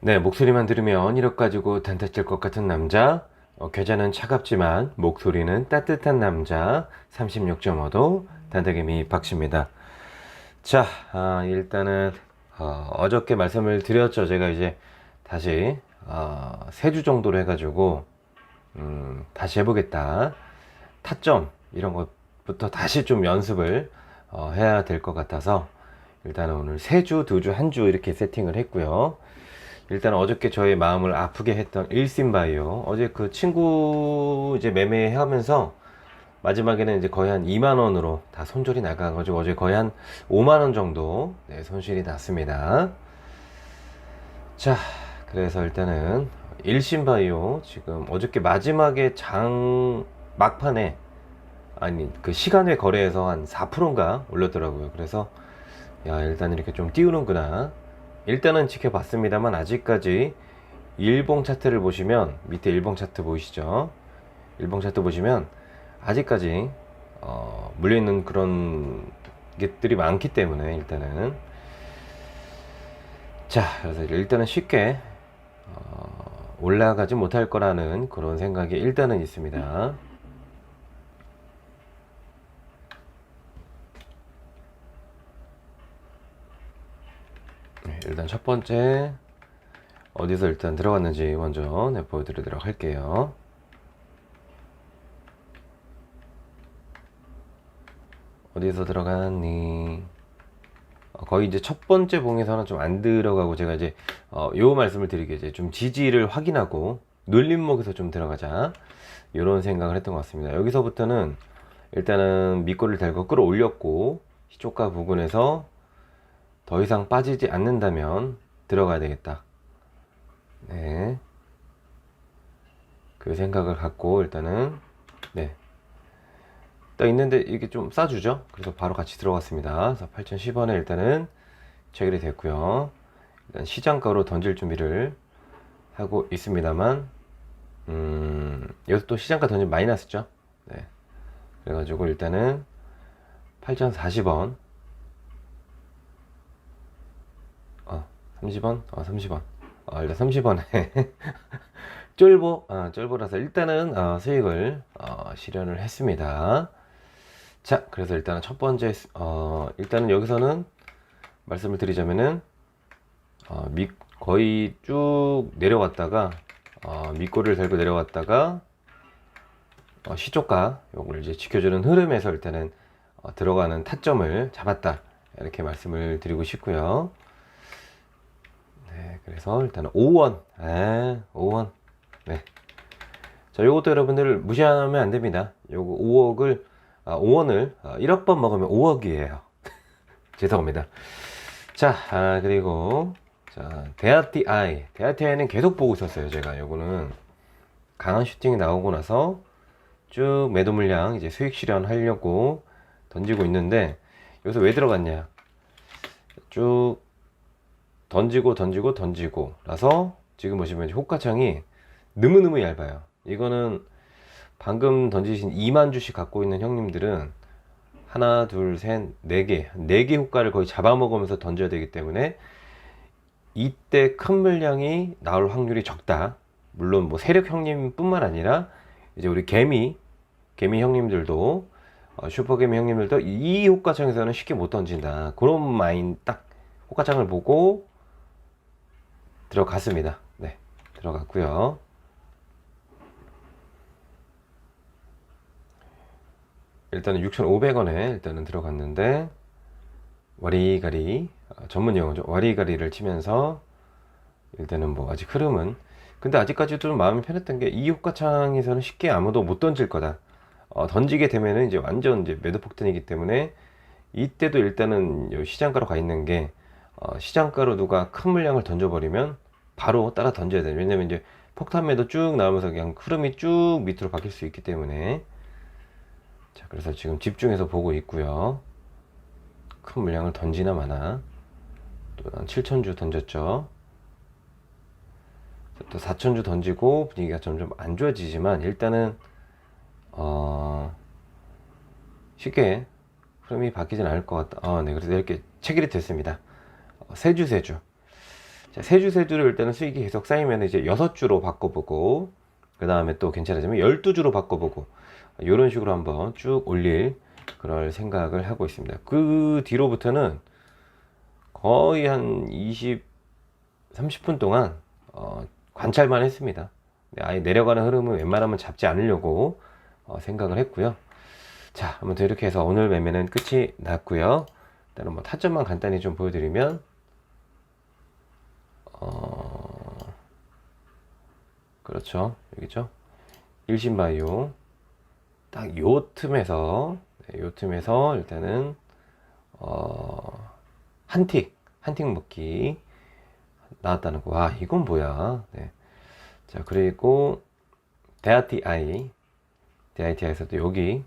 네, 목소리만 들으면 이력 가지고 단타칠 것 같은 남자. 어, 계좌는 차갑지만 목소리는 따뜻한 남자. 36.5도 단타개미 박씨입니다. 자, 아, 일단은 어, 저께 말씀을 드렸죠. 제가 이제 다시 어, 세주 정도로 해가지고 음, 다시 해보겠다. 타점 이런 것부터 다시 좀 연습을 어, 해야 될 것 같아서 일단은 오늘 세 주, 두 주, 한주 이렇게 세팅을 했고요. 일단 어저께 저의 마음을 아프게 했던 일심바이오 어제 그 친구 이제 매매하면서 마지막에는 이제 거의 한 2만 원으로 다 손절이 나가가지고 어제 거의 한 5만 원 정도 네, 손실이 났습니다. 자, 그래서 일단은 일심바이오 지금 어저께 마지막에 장 막판에 아니 그 시간외 거래에서 한 4%인가 올렸더라고요. 그래서 야 일단 이렇게 좀 띄우는구나. 일단은 지켜봤습니다만 아직까지 일봉 차트를 보시면 밑에 일봉 차트 보이시죠? 일봉 차트 보시면 아직까지 어, 물려있는 그런 것들이 많기 때문에 일단은 자 그래서 일단은 쉽게 어, 올라가지 못할 거라는 그런 생각이 일단은 있습니다. 일단 첫 번째 어디서 일단 들어갔는지 먼저 네, 보여드리도록 할게요. 어디서 들어갔니? 어, 거의 이제 첫 번째 봉에서는 좀 안 들어가고 제가 이제 어, 요 말씀을 드리게 이제 좀 지지를 확인하고 눌림목에서 좀 들어가자 이런 생각을 했던 것 같습니다. 여기서부터는 일단은 밑골을 달고 끌어올렸고 시초가 부근에서 더 이상 빠지지 않는다면 들어가야 되겠다. 네. 그 생각을 갖고 일단은 네. 딱 있는데 이게 좀 싸주죠. 그래서 바로 같이 들어갔습니다. 그래서 8,010원에 일단은 체결이 됐고요. 일단 시장가로 던질 준비를 하고 있습니다만 음, 여기서 또 시장가 던지면 마이너스죠. 네. 그래가지고 일단은 8,040원 어, 30원? 어, 30원. 어, 일단 30원에 쫄보, 아, 쫄보라서 일단은 어, 수익을 어, 실현을 했습니다. 자, 그래서 일단은 첫 번째, 어, 일단은 여기서는 말씀을 드리자면은 어, 밑, 거의 쭉 내려왔다가 어, 밑골을 달고 내려왔다가 어, 시초가 요걸 이제 지켜주는 흐름에서 일단은 어, 들어가는 타점을 잡았다 이렇게 말씀을 드리고 싶고요. 네, 그래서 일단은 5원, 아, 5원, 네. 자, 요것도 여러분들 무시하면 안 됩니다. 요거 5억을, 아, 5원을 아, 1억 번 먹으면 5억이에요. 죄송합니다. 자, 아, 그리고, 자, 대아티 아이. 대아티 아이는 계속 보고 있었어요, 제가. 요거는 강한 슈팅이 나오고 나서 쭉 매도 물량 이제 수익 실현 하려고 던지고 있는데, 여기서 왜 들어갔냐? 쭉 던지고 던지고 던지고 라서 지금 보시면 호가창이 너무너무 얇아요. 이거는 방금 던지신 2만 주씩 갖고 있는 형님들은 하나, 둘, 셋, 네 개, 네 개 호가를 거의 잡아먹으면서 던져야 되기 때문에 이때 큰 물량이 나올 확률이 적다. 물론 뭐 세력 형님뿐만 아니라 이제 우리 개미, 개미 형님들도 어, 슈퍼개미 형님들도 이 호가창에서는 쉽게 못 던진다. 그런 마인 딱 호가창을 보고 들어갔습니다. 네, 들어갔고요. 일단은 6,500원에 일단은 들어갔는데 와리가리 아, 전문 용어죠. 와리가리를 치면서 일단은 뭐 아직 흐름은 근데 아직까지도 좀 마음이 편했던 게 이 효과창에서는 쉽게 아무도 못 던질 거다. 어, 던지게 되면은 이제 완전 이제 매도 폭탄이기 때문에 이때도 일단은 요 시장가로 가 있는 게 어, 시장가로 누가 큰 물량을 던져버리면 바로 따라 던져야 돼요. 왜냐면 이제 폭탄 매도 쭉 나오면서 그냥 흐름이 쭉 밑으로 바뀔 수 있기 때문에 자 그래서 지금 집중해서 보고 있고요. 큰 물량을 던지나 마나 또 7천주 던졌죠. 또 4천주 던지고 분위기가 점점 안 좋아지지만 일단은 어 쉽게 흐름이 바뀌진 않을 것 같다. 어, 네, 그래서 이렇게 체결이 됐습니다. 어, 세주 세주. 자, 세주세 주를 일단은 수익이 계속 쌓이면 이제 여섯 주로 바꿔보고 그 다음에 또 괜찮아지면 열두 주로 바꿔보고 이런 식으로 한번 쭉 올릴 그럴 생각을 하고 있습니다. 그 뒤로부터는 거의 한 20, 30분 동안 어, 관찰만 했습니다. 네, 아예 내려가는 흐름은 웬만하면 잡지 않으려고 어, 생각을 했고요. 자, 아무튼 이렇게 해서 오늘 매매는 끝이 났고요. 일단은 뭐 타점만 간단히 좀 보여드리면 어, 그렇죠. 여기죠. 일신바이오. 딱 요 틈에서, 네, 요 틈에서 일단은, 어, 한 틱, 한틱 먹기 나왔다는 거. 와, 이건 뭐야. 네. 자, 그리고, 데아티아이. 데아티아이에서도 여기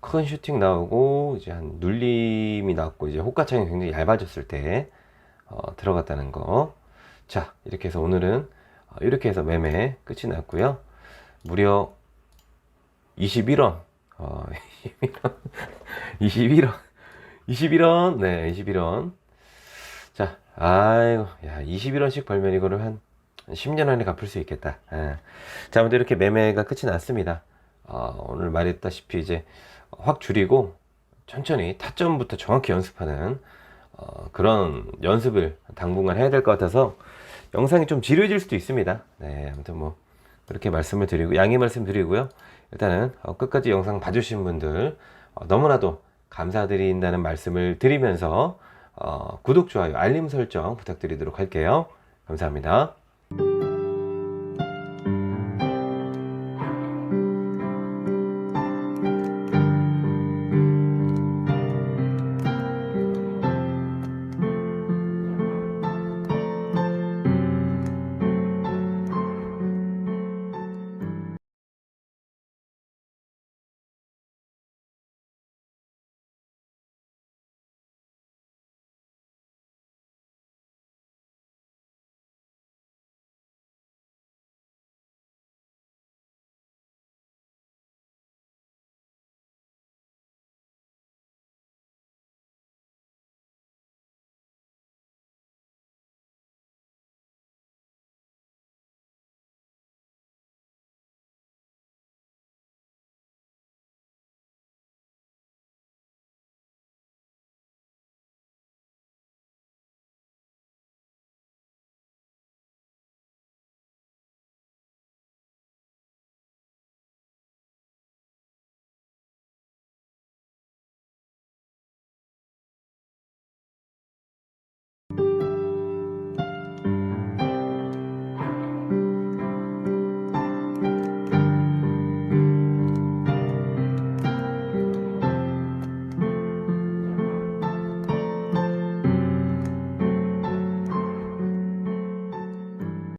큰 슈팅 나오고, 이제 한 눌림이 나왔고, 이제 호가창이 굉장히 얇아졌을 때, 어, 들어갔다는 거. 자, 이렇게 해서 오늘은 어, 이렇게 해서 매매 끝이 났고요. 무려 21원. 어, 21원. 21원. 21원. 네, 21원. 자, 아이고, 야, 21원씩 벌면 이거를 한 10년 안에 갚을 수 있겠다. 예. 자, 아무튼 이렇게 매매가 끝이 났습니다. 어, 오늘 말했다시피 이제 확 줄이고 천천히 타점부터 정확히 연습하는 어, 그런 연습을 당분간 해야 될 것 같아서 영상이 좀 지루해질 수도 있습니다. 네, 아무튼 뭐 그렇게 말씀을 드리고 양해 말씀드리고요. 일단은 어, 끝까지 영상 봐주신 분들 어, 너무나도 감사드린다는 말씀을 드리면서 어, 구독, 좋아요, 알림 설정 부탁드리도록 할게요. 감사합니다.